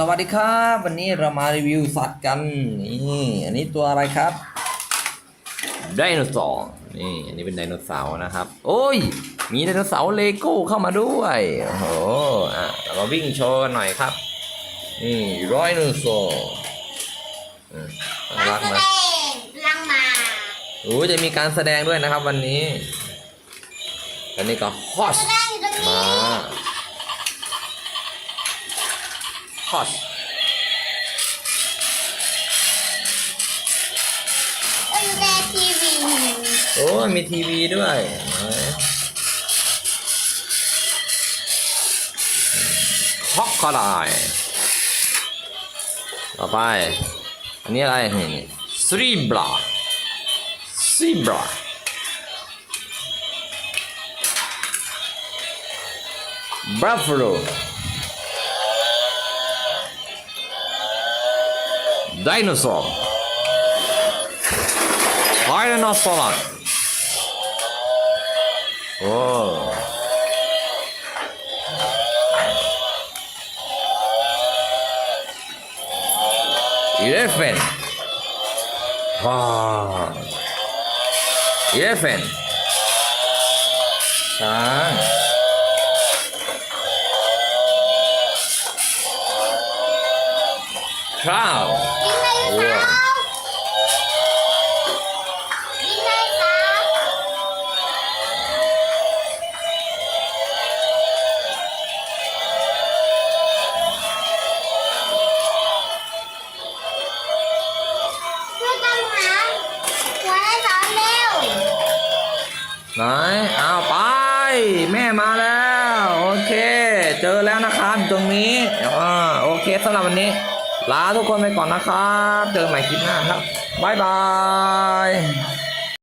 สวัสดีครับ วันนี้เรามารีวิวสัตว์กันนี่อันนี้ตัวอะไรครับไดโนเสาร์นี่อันนี้เป็นไดโนเสาร์นะครับ โอ้ย มีไดโนเสาร์เลโก้เข้ามาด้วยโอ้โหอะเรามาวิ่งโชว์กันหน่อยครับนี่ร้อยไดโนเสาร์อืมน่ารักแสนะดงลังมาโอ้ยจะมีการแสดงด้วยนะครับวันนี้อันนี้ก็ฮอสแสดงอยู่ตรงมา นี้ ฮ อสเอ็นเดทีวีโอ้ยมีทีวีด้วยฮอกคอไดต่อไป อันนี้อะไรนี่สรีบราซีบราบราฟโล ไดโนเสาร์ Tyrannosaurus. Oh. Elephant. Wow. Elephant. ช้าง คราวยิงไดโนเสาร์ยิงไดโนเสาร์ช่วยกันหาหัวไดโนเสาร์เร็วไหนเอาไป แม่มาแล้ว โอเค เจอแล้วนะครับตรงนี้อ่าโอเคสำหรับวันนี้ ลาทุกคนไปก่อนนะครับ เจอกันใหม่คลิปหน้าครับ บ๊ายบาย